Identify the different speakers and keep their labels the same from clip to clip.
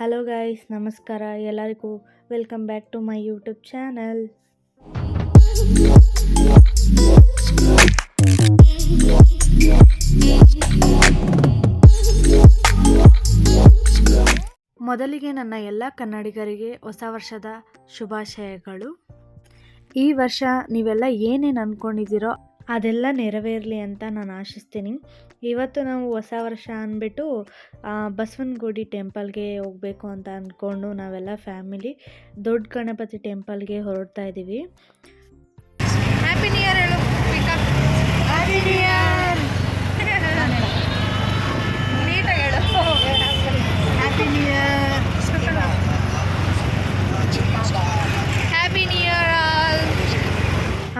Speaker 1: Hello guys ನಮಸ್ಕಾರ ಎಲ್ಲರಿಗೂ welcome back to my YouTube channel ಮೊದಲಿಗೆ ನನ್ನ ಎಲ್ಲ ಕನ್ನಡಿಗರಿಗೆ ಹೊಸ ವರ್ಷದ ಶುಭಾಶಯಗಳು. ಈ ವರ್ಷ ನೀವೆಲ್ಲ ಏನೇನು ಅಂದ್ಕೊಂಡಿದ್ದೀರೋ ಅದೆಲ್ಲ ನೆರವೇರಲಿ ಅಂತ ನಾನು ಆಶಿಸ್ತೀನಿ. ಇವತ್ತು ನಾವು ಹೊಸ ವರ್ಷ ಅಂದ್ಬಿಟ್ಟು ಬಸವನಗುಡಿ ಟೆಂಪಲ್ಗೆ ಹೋಗಬೇಕು ಅಂತ ಅಂದ್ಕೊಂಡು ನಾವೆಲ್ಲ ಫ್ಯಾಮಿಲಿ ದೊಡ್ಡ ಗಣಪತಿ ಟೆಂಪಲ್ಗೆ ಹೊರಡ್ತಾ ಇದ್ದೀವಿ.
Speaker 2: ಹ್ಯಾಪಿ ನ್ಯೂ ಇಯರ್ ಹೇಳು ಹ್ಯಾಪಿ ನ್ಯೂ ಇಯರ್ ನೀಟಾಗಿ ಹೇಳು. Happy new year happy new year all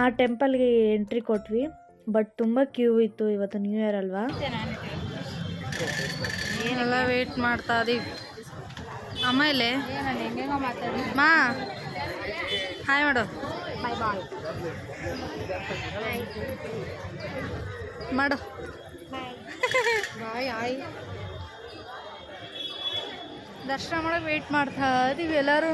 Speaker 1: ಆ ಟೆಂಪಲ್ಗೆ ಎಂಟ್ರಿ ಕೊಟ್ವಿ ಬಟ್ ತುಂಬ ಕ್ಯೂ ಇತ್ತು ಇವತ್ತು ನ್ಯೂ ಇಯರ್ ಅಲ್ವಾ?
Speaker 2: ಏನೆಲ್ಲ ವೇಟ್ ಮಾಡ್ತಾ ಇದೀವಿ. ಆಮೇಲೆ ಮಾ ಹಾಯ್ ಮಾಡು. ಮಾಡು. ದರ್ಶನ ಮಾಡೋಕೆ ವೇಟ್ ಮಾಡ್ತಾ ಇದೀವಿ ಎಲ್ಲರೂ.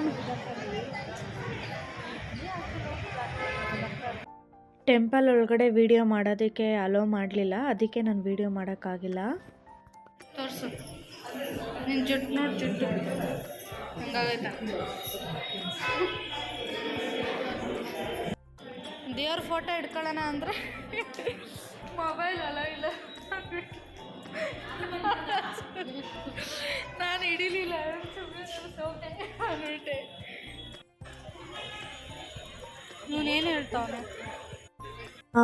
Speaker 1: ಟೆಂಪಲ್ ಒಳಗಡೆ ವಿಡಿಯೋ ಮಾಡೋದಕ್ಕೆ ಅಲೋ ಮಾಡಲಿಲ್ಲ. ಅದಕ್ಕೆ ನಾನು ವಿಡಿಯೋ ಮಾಡೋಕ್ಕಾಗಿಲ್ಲ.
Speaker 2: ತೋರಿಸು. ನಿನ್ನ ಜುಟ್ಟು ನೋಡಿ ಜುಟ್ಟು ದೇವ್ರ ಫೋಟೋ ಇಟ್ಕೊಳ್ಳೋಣ ಅಂದರೆ ಮೊಬೈಲ್ ಅಲ್ಲ, ಇಲ್ಲ. ನಾನು ಹಿಡಿಲಿಲ್ಲ. ಇವನೇನು ಹೇಳ್ತಾವನೆ
Speaker 1: ಆ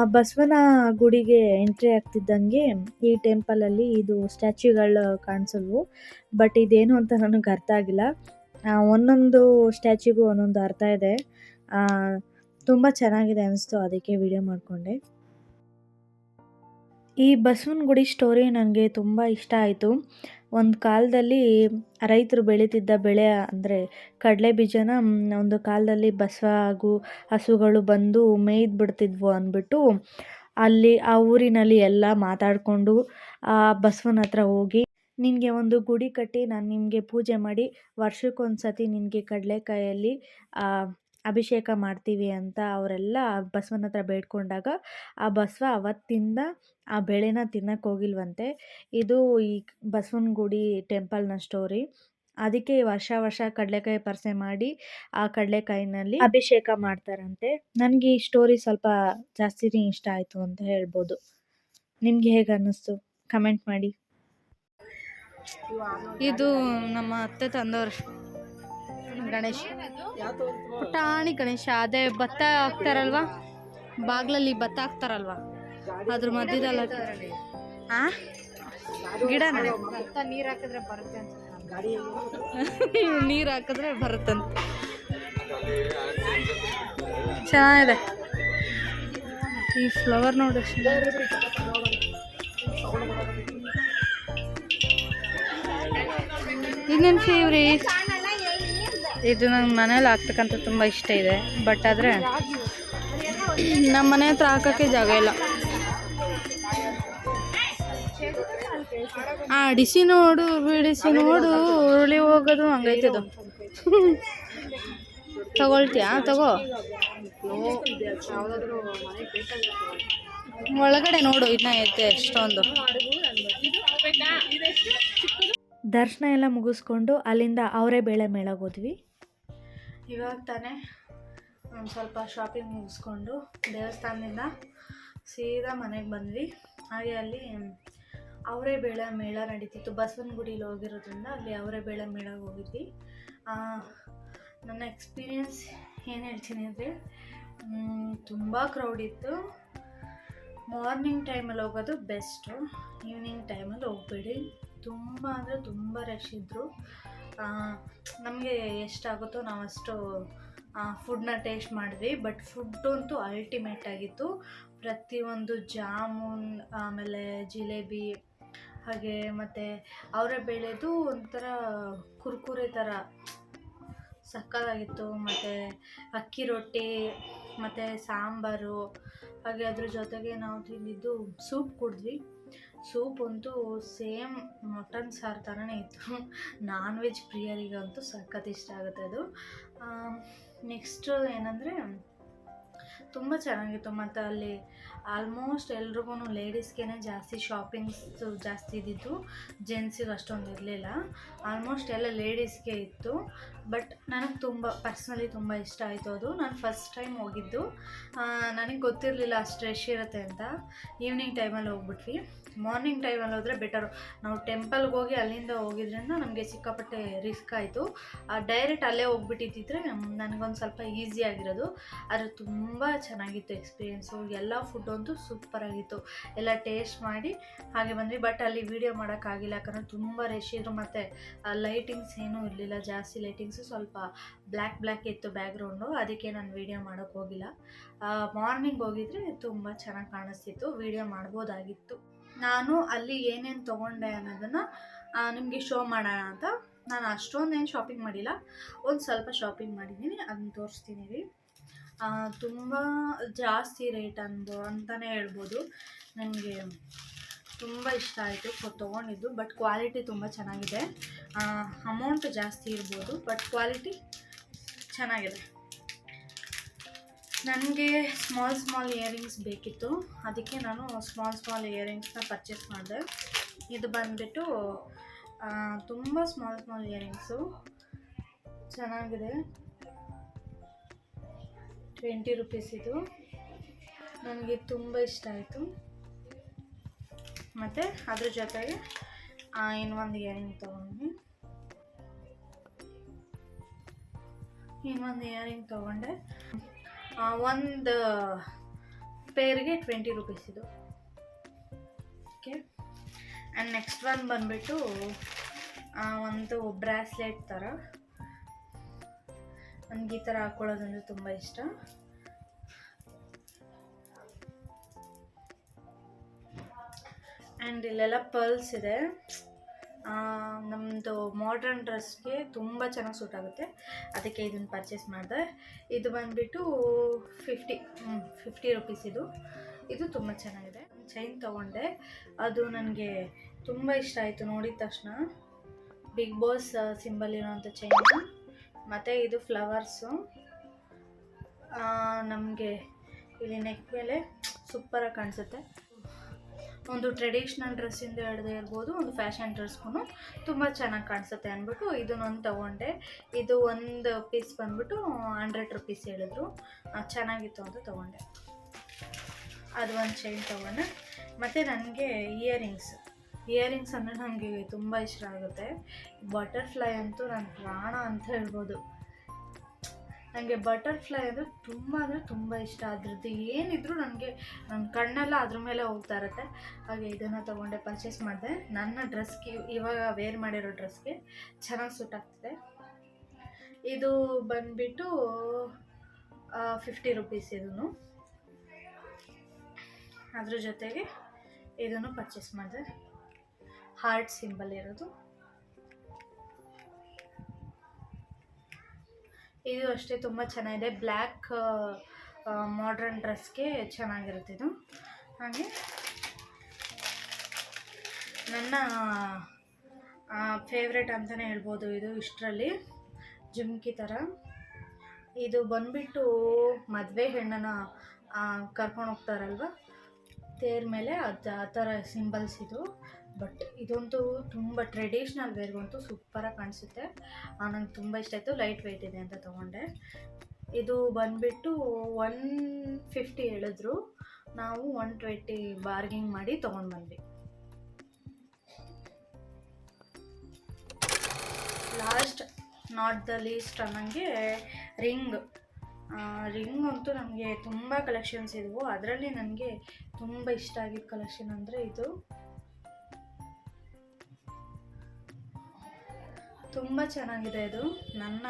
Speaker 1: ಬಸವನ ಗುಡಿಗೆ ಎಂಟ್ರಿ ಆಗ್ತಿದ್ದಂಗೆ ಈ ಟೆಂಪಲಲ್ಲಿ ಇದು ಸ್ಟ್ಯಾಚ್ಯೂಗಳು ಕಾಣಿಸಲ್ವು. ಬಟ್ ಇದೇನು ಅಂತ ನನಗೆ ಅರ್ಥ ಆಗಿಲ್ಲ. ಆ, ಒಂದೊಂದು ಸ್ಟ್ಯಾಚ್ಯೂಗೂ ಒಂದೊಂದು ಅರ್ಥ ಇದೆ. ತುಂಬ ಚೆನ್ನಾಗಿದೆ ಅನಿಸ್ತು ಅದಕ್ಕೆ ವಿಡಿಯೋ ಮಾಡಿಕೊಂಡೆ. ಈ ಬಸವನ ಗುಡಿ ಸ್ಟೋರಿ ನನಗೆ ತುಂಬ ಇಷ್ಟ ಆಯಿತು. ಒಂದು ಕಾಲದಲ್ಲಿ ರೈತರು ಬೆಳೀತಿದ್ದ ಬೆಳೆ ಅಂದರೆ ಕಡಲೆ ಬೀಜನ ಒಂದು ಕಾಲದಲ್ಲಿ ಬಸವ ಹಾಗೂ ಹಸುಗಳು ಬಂದು ಮೇಯ್ದು ಬಿಡ್ತಿದ್ವು ಅಂದ್ಬಿಟ್ಟು ಅಲ್ಲಿ ಆ ಊರಿನಲ್ಲಿ ಎಲ್ಲ ಮಾತಾಡಿಕೊಂಡು ಆ ಬಸವನ ಹತ್ರ ಹೋಗಿ, ನಿನಗೆ ಒಂದು ಗುಡಿ ಕಟ್ಟಿ ನಾನು ನಿಮಗೆ ಪೂಜೆ ಮಾಡಿ ವರ್ಷಕ್ಕೊಂದು ಸತಿ ನಿನಗೆ ಕಡಲೆಕಾಯಲ್ಲಿ ಅಭಿಷೇಕ ಮಾಡ್ತೀವಿ ಅಂತ ಅವರೆಲ್ಲ ಬಸವನ ಹತ್ರ ಬೇಡ್ಕೊಂಡಾಗ ಆ ಬಸವ ಅವತ್ತಿಂದ ಆ ಬೆಳೆನ ತಿನ್ನಕ್ಕೆ ಹೋಗಿಲ್ವಂತೆ. ಇದು ಈ ಬಸವನ ಗುಡಿ ಟೆಂಪಲ್ನ ಸ್ಟೋರಿ ಅದಕ್ಕೆ ವರ್ಷ ವರ್ಷ ಕಡಲೆಕಾಯಿ ಪರ್ಸೆ ಮಾಡಿ ಆ ಕಡಲೆಕಾಯಿನಲ್ಲಿ ಅಭಿಷೇಕ ಮಾಡ್ತಾರಂತೆ. ನನಗೆ ಈ ಸ್ಟೋರಿ ಸ್ವಲ್ಪ ಜಾಸ್ತಿನೇ ಇಷ್ಟ ಆಯಿತು ಅಂತ ಹೇಳ್ಬೋದು. ನಿಮಗೆ ಹೇಗೆ ಅನ್ನಿಸ್ತು? ಕಮೆಂಟ್ ಮಾಡಿ.
Speaker 2: ಇದು ನಮ್ಮ ಅತ್ತೆ ತಂದವ್ರು. ಗಣೇಶ. ಪುಟಾಣಿ ಗಣೇಶ, ಅದೇ ಭತ್ತ ಹಾಕ್ತಾರಲ್ವಾ? ಬಾಗ್ಲಲ್ಲಿ ಭತ್ತ ಹಾಕ್ತಾರಲ್ವಾ? ಅದ್ರ ಮಧ್ಯದಲ್ಲ ಆ? ಗಿಡನ? ನೀರು ಹಾಕಿದ್ರೆ ಬರುತ್ತೆ ನೀರು ಹಾಕಿದ್ರೆ ಬರುತ್ತಂತ. ಚೆನ್ನಾಗಿದೆ. ಈ ಫ್ಲವರ್ ನೋಡಿ ಇನ್ನೇನು ಫೇವ್ರೇಟ್ ಇದು ನಂಗೆ ಮನೇಲಿ ಹಾಕ್ತಕ್ಕಂಥ ತುಂಬ ಇಷ್ಟ ಇದೆ. ಬಟ್ ಆದರೆ ನಮ್ಮ ಮನೆ ಹತ್ರ ಹಾಕೋಕ್ಕೆ ಜಾಗ ಇಲ್ಲ. ಆಡಿಸಿ ನೋಡು ಬಿಡಿಸಿ ನೋಡು, ಉರುಳಿ ಹೋಗೋದು ಹಂಗೈತದು ತಗೊಳ್ತೀಯಾ? ತಗೋ. ಒಳಗಡೆ ನೋಡು, ಇನ್ನ ಐತೆ ಎಷ್ಟೊಂದು.
Speaker 1: ದರ್ಶನ ಎಲ್ಲ ಮುಗಿಸ್ಕೊಂಡು ಅಲ್ಲಿಂದ ಅವರೇ ಬೇಳೆ ಮೇಳಗೆ ಹೋದ್ವಿ. ಇವಾಗ ತಾನೇ ಸ್ವಲ್ಪ ಶಾಪಿಂಗ್ ಮುಗಿಸ್ಕೊಂಡು ದೇವಸ್ಥಾನದಿಂದ ಸೀದಾ ಮನೆಗೆ ಬಂದ್ವಿ. ಹಾಗೆ ಅಲ್ಲಿ ಅವರೇ ಬೇಳೆ ಮೇಳ ನಡೀತಿತ್ತು. ಬಸವನ ಗುಡಿಲಿ ಹೋಗಿರೋದ್ರಿಂದ ಅಲ್ಲಿ ಅವರೇ ಬೇಳೆ ಮೇಳಗೆ ಹೋಗಿದ್ವಿ. ನನ್ನ ಎಕ್ಸ್ಪೀರಿಯನ್ಸ್ ಏನು ಹೇಳ್ತೀನಿ ಅಂದರೆ ತುಂಬ ಕ್ರೌಡ್ ಇತ್ತು. ಮಾರ್ನಿಂಗ್ ಟೈಮಲ್ಲಿ ಹೋಗೋದು ಬೆಸ್ಟು ಈವ್ನಿಂಗ್ ಟೈಮಲ್ಲಿ ಹೋಗ್ಬೇಡಿ. ತುಂಬ ಅಂದರೆ ತುಂಬ ರಶ್ ಇದ್ದರು ನಮಗೆ ಎಷ್ಟಾಗುತ್ತೋ ನಾವು ಅಷ್ಟು ಫುಡ್ನ ಟೇಸ್ಟ್ ಮಾಡಿದ್ವಿ. ಬಟ್ ಫುಡ್ ಅಂತೂ ಅಲ್ಟಿಮೇಟ್ ಆಗಿತ್ತು. ಪ್ರತಿಯೊಂದು ಜಾಮೂನ್, ಆಮೇಲೆ ಜಿಲೇಬಿ, ಹಾಗೆ ಮತ್ತು ಅವರೇ ಬೇಳೆದು ಒಂಥರ ಕುರ್ಕುರೆ ಥರ ಸಕ್ಕತ್ತಾಗಿತ್ತು. ಮತ್ತು ಅಕ್ಕಿ ರೊಟ್ಟಿ, ಮತ್ತು ಸಾಂಬಾರು, ಹಾಗೆ ಅದ್ರ ಜೊತೆಗೆ ನಾವು ತಿಂದಿದ್ದು ಸೂಪ್ ಕುಡಿದ್ವಿ. ಸೂಪ್ ಅಂತೂ ಸೇಮ್ ಮಟನ್ ಸಾರು ಥರನೇ ಇತ್ತು. ನಾನ್ ವೆಜ್ ಪ್ರಿಯರಿಗಂತೂ ಸಖತ್ ಇಷ್ಟ ಆಗುತ್ತೆ ಅದು. ನೆಕ್ಸ್ಟು ಏನಂದರೆ ತುಂಬ ಚೆನ್ನಾಗಿತ್ತು ಮತ್ತು ಅಲ್ಲಿ ಆಲ್ಮೋಸ್ಟ್ ಎಲ್ರಿಗೂ ಲೇಡೀಸ್ಗೆ ಜಾಸ್ತಿ ಶಾಪಿಂಗ್ಸ್ ಜಾಸ್ತಿ ಇದ್ದಿದ್ದು ಜೆಂಟ್ಸಿಗೆ ಅಷ್ಟೊಂದು ಇರಲಿಲ್ಲ. ಆಲ್ಮೋಸ್ಟ್ ಎಲ್ಲ ಲೇಡೀಸ್ಗೆ ಇತ್ತು. ಬಟ್ ನನಗೆ ತುಂಬ ಪರ್ಸ್ನಲಿ ತುಂಬ ಇಷ್ಟ ಆಯಿತು ಅದು. ನಾನು ಫಸ್ಟ್ ಟೈಮ್ ಹೋಗಿದ್ದು. ನನಗೆ ಗೊತ್ತಿರಲಿಲ್ಲ ಅಷ್ಟು ರಶ್ ಇರುತ್ತೆ ಅಂತ. ಈವ್ನಿಂಗ್ ಟೈಮಲ್ಲಿ ಹೋಗ್ಬಿಟ್ವಿ. ಮಾರ್ನಿಂಗ್ ಟೈಮಲ್ಲಿ ಹೋದರೆ ಬೆಟರು ನಾವು ಟೆಂಪಲ್ಗೆ ಹೋಗಿ ಅಲ್ಲಿಂದ ಹೋಗಿದ್ರಿಂದ ನಮಗೆ ಸಿಕ್ಕಾಪಟ್ಟೆ ರಿಸ್ಕ್ ಆಯಿತು. ಡೈರೆಕ್ಟ್ ಅಲ್ಲೇ ಹೋಗ್ಬಿಟ್ಟಿದ್ದಿದ್ರೆ ನನಗೊಂದು ಸ್ವಲ್ಪ ಈಸಿ ಆಗಿರೋದು. ಆದರೆ ತುಂಬ ಚೆನ್ನಾಗಿತ್ತು ಎಕ್ಸ್ಪೀರಿಯೆನ್ಸು ಎಲ್ಲ ಫುಡ್ ಅಂತೂ ಸೂಪರಾಗಿತ್ತು ಎಲ್ಲ ಟೇಸ್ಟ್ ಮಾಡಿ ಹಾಗೆ ಬಂದ್ವಿ. ಬಟ್ ಅಲ್ಲಿ ವೀಡಿಯೋ ಮಾಡೋಕ್ಕಾಗಿಲ್ಲ ಯಾಕಂದರೆ ತುಂಬ ರಶ್ ಇದ್ರು ಮತ್ತು ಲೈಟಿಂಗ್ಸ್ ಏನೂ ಇರಲಿಲ್ಲ. ಜಾಸ್ತಿ ಲೈಟಿಂಗ್ಸು ಸ್ವಲ್ಪ ಬ್ಲ್ಯಾಕ್ ಬ್ಲ್ಯಾಕ್ ಇತ್ತು ಬ್ಯಾಕ್ಗ್ರೌಂಡು, ಅದಕ್ಕೆ ನಾನು ವೀಡಿಯೋ ಮಾಡೋಕ್ಕೆ ಹೋಗಿಲ್ಲ. ಮಾರ್ನಿಂಗ್ ಹೋಗಿದ್ರೆ ತುಂಬ ಚೆನ್ನಾಗಿ ಕಾಣಿಸ್ತಿತ್ತು, ವೀಡಿಯೋ ಮಾಡ್ಬೋದಾಗಿತ್ತು. ನಾನು ಅಲ್ಲಿ ಏನೇನು ತೊಗೊಂಡೆ ಅನ್ನೋದನ್ನು ನಿಮಗೆ ಶೋ ಮಾಡೋಣ ಅಂತ. ನಾನು ಅಷ್ಟೊಂದೇನು ಶಾಪಿಂಗ್ ಮಾಡಿಲ್ಲ, ಒಂದು ಸ್ವಲ್ಪ ಶಾಪಿಂಗ್ ಮಾಡಿದ್ದೀನಿ ಅದನ್ನ ತೋರಿಸ್ತೀನಿ ತುಂಬ ಜಾಸ್ತಿ ರೇಟ್ ಅಂದು ಅಂತಲೇ ಹೇಳ್ಬೋದು. ನನಗೆ ತುಂಬ ಇಷ್ಟ ಆಯಿತು ತೊಗೊಂಡಿದ್ದು ಬಟ್ ಕ್ವಾಲಿಟಿ ತುಂಬ ಚೆನ್ನಾಗಿದೆ. ಅಮೌಂಟ್ ಜಾಸ್ತಿ ಇರ್ಬೋದು ಬಟ್ ಕ್ವಾಲಿಟಿ ಚೆನ್ನಾಗಿದೆ. ನನಗೆ ಸ್ಮಾಲ್ ಸ್ಮಾಲ್ ಇಯರಿಂಗ್ಸ್ ಬೇಕಿತ್ತು. ಅದಕ್ಕೆ ನಾನು ಸ್ಮಾಲ್ ಸ್ಮಾಲ್ ಇಯರಿಂಗ್ಸ್ನ ಪರ್ಚೇಸ್ ಮಾಡಿದೆ. ಇದು ಬಂದುಬಿಟ್ಟು ತುಂಬ ಸ್ಮಾಲ್ ಸ್ಮಾಲ್ ಇಯರಿಂಗ್ಸು ಚೆನ್ನಾಗಿದೆ. ಟ್ವೆಂಟಿ ರುಪೀಸ್ ಇದು. ನನಗೆ ತುಂಬ ಇಷ್ಟ ಆಯಿತು. ಮತ್ತು ಅದ್ರ ಜೊತೆಗೆ ಇನ್ನೊಂದು ಇಯರಿಂಗ್ ತೊಗೊಂಡ್ವಿ. ಇನ್ನೊಂದು ಇಯರಿಂಗ್ ತೊಗೊಂಡೆ. ಒಂದು ಪೇರ್ಗೆ ಟ್ವೆಂಟಿ ರುಪೀಸ್ ಇದು. ಓಕೆ ಆ್ಯಂಡ್ ನೆಕ್ಸ್ಟ್ ಒನ್ ಬಂದುಬಿಟ್ಟು ಒಂದು ಬ್ರಾಸ್ಲೆಟ್ ಥರ ನನಗೆ ಈ ಥರ ಹಾಕ್ಕೊಳ್ಳೋದಂದ್ರೆ ತುಂಬ ಇಷ್ಟ. ಆ್ಯಂಡ್ ಇಲ್ಲೆಲ್ಲ ಪರ್ಲ್ಸ್ ಇದೆ. ನಮ್ಮದು ಮಾಡ್ರನ್ ಡ್ರೆಸ್ಗೆ ತುಂಬ ಚೆನ್ನಾಗಿ ಸೂಟ್ ಆಗುತ್ತೆ. ಅದಕ್ಕೆ ಇದನ್ನು ಪರ್ಚೇಸ್ ಮಾಡಿದೆ. ಇದು ಬಂದುಬಿಟ್ಟು ಫಿಫ್ಟಿ ಫಿಫ್ಟಿ ರುಪೀಸ್ ಇದು. ಇದು ತುಂಬ ಚೆನ್ನಾಗಿದೆ. ಚೈನ್ ತೊಗೊಂಡೆ. ಅದು ನನಗೆ ತುಂಬ ಇಷ್ಟ ಆಯಿತು ನೋಡಿದ ತಕ್ಷಣ. ಬಿಗ್ ಬಾಸ್ ಸಿಂಬಲ್ ಇರೋವಂಥ ಚೈನ್ ಮತ್ತು ಇದು ಫ್ಲವರ್ಸು ನಮಗೆ ಇಲ್ಲಿ ನೆಕ್ ಮೇಲೆ ಸೂಪರಾಗಿ ಕಾಣಿಸುತ್ತೆ. ಒಂದು ಟ್ರೆಡಿಷ್ನಲ್ ಡ್ರೆಸ್ಸಿಂದ ಹಿಡ್ದು ಇರ್ಬೋದು, ಒಂದು ಫ್ಯಾಷನ್ ಡ್ರೆಸ್ಗೂ ತುಂಬ ಚೆನ್ನಾಗಿ ಕಾಣಿಸುತ್ತೆ ಅಂದ್ಬಿಟ್ಟು ಇದನ್ನೊಂದು ತೊಗೊಂಡೆ. ಇದು ಒಂದು ಪೀಸ್ ಬಂದ್ಬಿಟ್ಟು ಹಂಡ್ರೆಡ್ ರುಪೀಸ್ ಹೇಳಿದ್ರು. ಚೆನ್ನಾಗಿತ್ತು ಅಂತ ತೊಗೊಂಡೆ. ಅದು ಒಂದು ಚೈನ್ ತೊಗೊಂಡೆ. ಮತ್ತು ನನಗೆ ಇಯರಿಂಗ್ಸ್ ಇಯರಿಂಗ್ಸ್ ಅಂದರೆ ನನಗೆ ತುಂಬ ಇಷ್ಟ ಆಗುತ್ತೆ. ಬಟರ್ಫ್ಲೈ ಅಂತೂ ನನ್ನ ಪ್ರಾಣ ಅಂತ ಹೇಳ್ಬೋದು. ನನಗೆ ಬಟರ್ಫ್ಲೈ ಅಂದರೆ ತುಂಬ ಅಂದರೆ ತುಂಬ ಇಷ್ಟ. ಅದ್ರದ್ದು ಏನಿದ್ರು ನನಗೆ ನನ್ನ ಕಣ್ಣೆಲ್ಲ ಅದ್ರ ಮೇಲೆ ಹೋಗ್ತಾ ಇರುತ್ತೆ. ಹಾಗೆ ಇದನ್ನು ತೊಗೊಂಡೆ ಪರ್ಚೇಸ್ ಮಾಡಿದೆ. ನನ್ನ ಡ್ರೆಸ್ಗೆ ಇವಾಗ ವೇರ್ ಮಾಡಿರೋ ಡ್ರೆಸ್ಗೆ ಚೆನ್ನಾಗಿ ಸೂಟ್ ಆಗ್ತಿದೆ. ಇದು ಬಂದುಬಿಟ್ಟು ಫಿಫ್ಟಿ ರುಪೀಸ್ ಇದನ್ನು. ಅದ್ರ ಜೊತೆಗೆ ಇದನ್ನು ಪರ್ಚೇಸ್ ಮಾಡಿದೆ. ಹಾರ್ಟ್ ಸಿಂಬಲ್ ಇರೋದು. ಇದು ಅಷ್ಟೇ ತುಂಬ ಚೆನ್ನಾಗಿದೆ. ಬ್ಲ್ಯಾಕ್ ಮಾಡ್ರನ್ ಡ್ರೆಸ್ಗೆ ಚೆನ್ನಾಗಿರುತ್ತೆ ಇದು. ಹಾಗೆ ನನ್ನ ಫೇವ್ರೆಟ್ ಅಂತಲೇ ಹೇಳ್ಬೋದು ಇದು ಇಷ್ಟರಲ್ಲಿ. ಜುಮ್ಕಿ ಥರ ಇದು ಬಂದುಬಿಟ್ಟು ಮದುವೆ ಹೆಣ್ಣನ್ನು ಕರ್ಕೊಂಡು ಹೋಗ್ತಾರಲ್ವ? ತೇರ್ ಮೇಲೆ ಅದು ಆ ಥರ ಸಿಂಬಲ್ಸ್ ಇದು. ಬಟ್ ಇದಂತೂ ತುಂಬ ಟ್ರೆಡಿಷ್ನಲ್ ವೇರ್ಗಂತೂ ಸೂಪರಾಗಿ ಕಾಣಿಸುತ್ತೆ. ನನಗೆ ತುಂಬ ಇಷ್ಟ ಆಯಿತು. ಲೈಟ್ ವೆಯ್ಟ್ ಇದೆ ಅಂತ ತೊಗೊಂಡೆ. ಇದು ಬಂದುಬಿಟ್ಟು ಒನ್ ಫಿಫ್ಟಿ ಹೇಳಿದ್ರು. ನಾವು ಒನ್ ಟ್ವೆಂಟಿ ಬಾರ್ಗಿಂಗ್ ಮಾಡಿ ತೊಗೊಂಡು ಬಂದ್ವಿ. ಲಾಸ್ಟ್, ನಾಟ್ ದ ಲೀಸ್ಟ್ ಅನ್ನಂಗೆ ರಿಂಗ್. ರಿಂಗ್ ಅಂತೂ ನಮಗೆ ತುಂಬ ಕಲೆಕ್ಷನ್ಸ್ ಇದ್ವು. ಅದರಲ್ಲಿ ನನಗೆ ತುಂಬ ಇಷ್ಟ ಆಗಿದ್ದ ಕಲೆಕ್ಷನ್ ಅಂದರೆ ಇದು. ತುಂಬ ಚೆನ್ನಾಗಿದೆ ಇದು. ನನ್ನ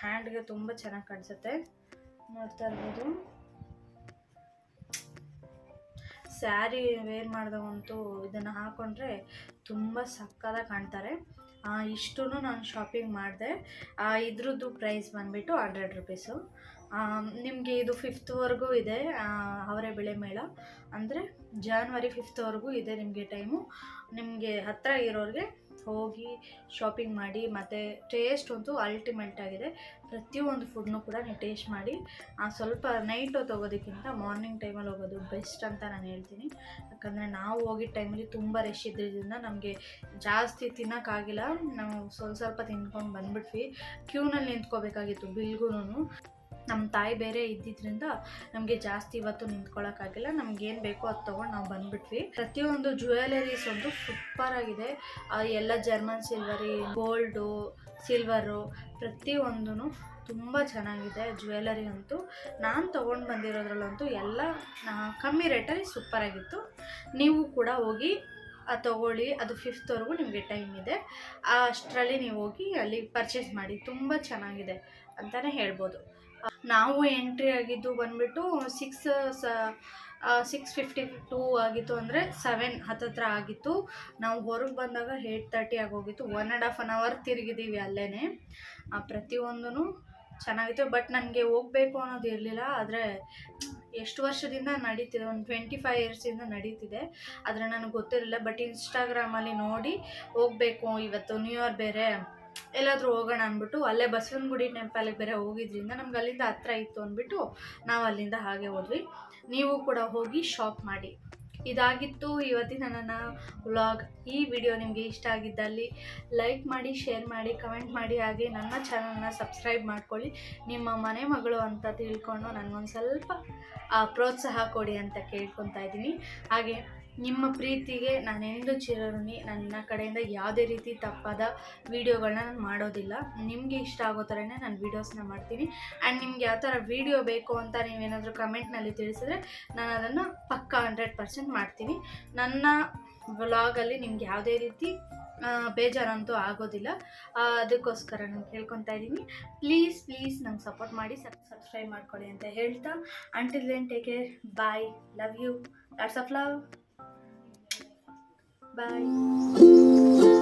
Speaker 1: ಹ್ಯಾಂಡ್ಗೆ ತುಂಬ ಚೆನ್ನಾಗಿ ಕಾಣಿಸುತ್ತೆ. ನೋಡ್ತಾ ಇರ್ಬೋದು. ಸ್ಯಾರಿ ವೇರ್ ಮಾಡಿದವಂತೂ ಇದನ್ನು ಹಾಕೊಂಡ್ರೆ ತುಂಬ ಸಕ್ಕದಾಗಿ ಕಾಣ್ತಾರೆ. ಇಷ್ಟು ನಾನು ಶಾಪಿಂಗ್ ಮಾಡಿದೆ. ಇದ್ರದ್ದು ಪ್ರೈಸ್ ಬಂದುಬಿಟ್ಟು ಹಂಡ್ರೆಡ್ ರುಪೀಸು ನಿಮಗೆ ಇದು ಫಿಫ್ತ್ವರೆಗೂ ಇದೆ ಅವರೇ ಬೆಳೆ ಮೇಳ. ಅಂದರೆ ಜಾನ್ವರಿ ಫಿಫ್ತ್ವರೆಗೂ ಇದೆ ನಿಮಗೆ ಟೈಮು ನಿಮಗೆ ಹತ್ತಿರ ಇರೋರಿಗೆ ಹೋಗಿ ಶಾಪಿಂಗ್ ಮಾಡಿ ಮತ್ತು ಟೇಸ್ಟ್ ಅಂತೂ ಅಲ್ಟಿಮೇಟ್ ಆಗಿದೆ. ಪ್ರತಿಯೊಂದು ಫುಡ್ನು ಕೂಡ ನೀವು ಟೇಸ್ಟ್ ಮಾಡಿ. ಸ್ವಲ್ಪ ನೈಟ್ ಹೊತ್ತು ಹೋಗೋದಕ್ಕಿಂತ ಮಾರ್ನಿಂಗ್ ಟೈಮಲ್ಲಿ ಹೋಗೋದು ಬೆಸ್ಟ್ ಅಂತ ನಾನು ಹೇಳ್ತೀನಿ. ಯಾಕಂದರೆ ನಾವು ಹೋಗಿದ್ದ ಟೈಮಲ್ಲಿ ತುಂಬ ರಶ್ ಇದ್ದಿದ್ದರಿಂದ ನಮಗೆ ಜಾಸ್ತಿ ತಿನ್ನೋಕ್ಕಾಗಿಲ್ಲ ನಾವು ಸ್ವಲ್ಪ ಸ್ವಲ್ಪ ತಿನ್ಕೊಂಡು ಬಂದ್ಬಿಟ್ವಿ. ಕ್ಯೂನಲ್ಲಿ ನಿಂತ್ಕೋಬೇಕಾಗಿತ್ತು ಬಿಲ್ಗೂ ನಮ್ಮ ತಾಯಿ ಬೇರೆ ಇದ್ದಿದ್ದರಿಂದ ನಮಗೆ ಜಾಸ್ತಿ ಇವತ್ತು ನಿಂತ್ಕೊಳ್ಳೋಕ್ಕಾಗಿಲ್ಲ ಏನು ಬೇಕೋ ಅದು ತೊಗೊಂಡು ನಾವು ಬಂದ್ಬಿಟ್ವಿ. ಪ್ರತಿಯೊಂದು ಜ್ಯುವೆಲರೀಸ್ ಒಂದು ಸೂಪರ್ ಆಗಿದೆ. ಆ, ಎಲ್ಲ ಜರ್ಮನ್ ಸಿಲ್ವರಿ ಗೋಲ್ಡು ಸಿಲ್ವರು ಪ್ರತಿಯೊಂದೂ ತುಂಬ ಚೆನ್ನಾಗಿದೆ ಜ್ಯುವೆಲರಿ ಅಂತೂ. ನಾನು ತೊಗೊಂಡು ಬಂದಿರೋದ್ರಲ್ಲಂತೂ ಎಲ್ಲ ಕಮ್ಮಿ ರೇಟಲ್ಲಿ ಸೂಪರಾಗಿತ್ತು ನೀವು ಕೂಡ ಹೋಗಿ ತೊಗೊಳ್ಳಿ. ಅದು ಫಿಫ್ತ್ವರೆಗೂ ನಿಮಗೆ ಟೈಮ್ ಇದೆ. ಅಷ್ಟರಲ್ಲಿ ನೀವು ಹೋಗಿ ಅಲ್ಲಿ ಪರ್ಚೇಸ್ ಮಾಡಿ. ತುಂಬ ಚೆನ್ನಾಗಿದೆ ಅಂತಲೇ ಹೇಳ್ಬೋದು. ನಾವು ಎಂಟ್ರಿ ಆಗಿದ್ದು ಬಂದ್ಬಿಟ್ಟು ಸಿಕ್ಸ್ ಸಿಕ್ಸ್ ಫಿಫ್ಟಿ ಟೂ ಆಗಿತ್ತು ಅಂದರೆ ಸೆವೆನ್ ಹತ್ತತ್ರ ಆಗಿತ್ತು. ನಾವು ಹೊರಗೆ ಬಂದಾಗ ಏಯ್ಟ್ ತರ್ಟಿ ಆಗೋಗಿತ್ತು. One and half an hour ತಿರುಗಿದ್ದೀವಿ ಅಲ್ಲೇ ಪ್ರತಿಯೊಂದೂ ಚೆನ್ನಾಗಿತ್ತು. ಬಟ್ ನನಗೆ ಹೋಗಬೇಕು ಅನ್ನೋದು ಇರಲಿಲ್ಲ. ಆದರೆ ಎಷ್ಟು ವರ್ಷದಿಂದ ನಡೀತಿದೆ? ಒಂದು ಟ್ವೆಂಟಿ ಫೈವ್ ಇಯರ್ಸಿಂದ ನಡೀತಿದೆ. ಆದರೆ ನನಗೆ ಗೊತ್ತಿರಲಿಲ್ಲ. ಬಟ್ ಇನ್ಸ್ಟಾಗ್ರಾಮಲ್ಲಿ ನೋಡಿ ಹೋಗಬೇಕು. ಇವತ್ತು ನ್ಯೂ ಇಯರ್ ಬೇರೆ. ಎಲ್ಲಾದರೂ ಹೋಗೋಣ ಅಂದ್ಬಿಟ್ಟು ಅಲ್ಲೇ ಬಸವನಗುಡಿ ಟೆಂಪಲ್ಗೆ ಬೇರೆ ಹೋಗಿದ್ರಿಂದ ನಮ್ಗೆ ಅಲ್ಲಿಂದ ಹತ್ರ ಇತ್ತು ಅಂದ್ಬಿಟ್ಟು ನಾವು ಅಲ್ಲಿಂದ ಹಾಗೆ ಹೋದ್ವಿ. ನೀವು ಕೂಡ ಹೋಗಿ ಶಾಪ್ ಮಾಡಿ. ಇದಾಗಿತ್ತು ಇವತ್ತಿನ ನನ್ನ ವ್ಲಾಗ್ ಈ ವಿಡಿಯೋ ನಿಮಗೆ ಇಷ್ಟ ಆಗಿದ್ದಲ್ಲಿ ಲೈಕ್ ಮಾಡಿ ಶೇರ್ ಮಾಡಿ ಕಮೆಂಟ್ ಮಾಡಿ, ಹಾಗೆ ನನ್ನ ಚಾನಲ್ನ ಸಬ್ಸ್ಕ್ರೈಬ್ ಮಾಡ್ಕೊಳ್ಳಿ. ನಿಮ್ಮ ಮನೆ ಮಗಳು ಅಂತ ತಿಳ್ಕೊಂಡು ನನಗೊಂದು ಸ್ವಲ್ಪ ಪ್ರೋತ್ಸಾಹ ಕೊಡಿ ಅಂತ ಕೇಳ್ಕೊತಾ ಇದ್ದೀನಿ. ಹಾಗೆ ನಿಮ್ಮ ಪ್ರೀತಿಗೆ ನಾನೆಂದು ಚಿರಋಣಿ ನನ್ನ ಕಡೆಯಿಂದ ಯಾವುದೇ ರೀತಿ ತಪ್ಪಾದ ವೀಡಿಯೋಗಳನ್ನ ನಾನು ಮಾಡೋದಿಲ್ಲ. ನಿಮಗೆ ಇಷ್ಟ ಆಗೋ ಥರನೇ ನಾನು ವೀಡಿಯೋಸ್ನ ಮಾಡ್ತೀನಿ. ಆ್ಯಂಡ್ ನಿಮ್ಗೆ ಯಾವ ಥರ ವೀಡಿಯೋ ಬೇಕು ಅಂತ ನೀವೇನಾದರೂ ಕಮೆಂಟ್ನಲ್ಲಿ ತಿಳಿಸಿದ್ರೆ ನಾನು ಅದನ್ನು ಪಕ್ಕ ಹಂಡ್ರೆಡ್ ಪರ್ಸೆಂಟ್ ಮಾಡ್ತೀನಿ. ನನ್ನ ವ್ಲಾಗಲ್ಲಿ ನಿಮ್ಗೆ ಯಾವುದೇ ರೀತಿ ಬೇಜಾರಂತೂ ಆಗೋದಿಲ್ಲ. ಅದಕ್ಕೋಸ್ಕರ ನಾನು ಕೇಳ್ಕೊತಾ ಇದ್ದೀನಿ. ಪ್ಲೀಸ್ ಪ್ಲೀಸ್ ನಂಗೆ ಸಪೋರ್ಟ್ ಮಾಡಿ ಸಬ್ಸ್ಕ್ರೈಬ್ ಮಾಡ್ಕೊಳ್ಳಿ ಅಂತ ಹೇಳ್ತಾ. Until then take care bye love you lots of love Bye.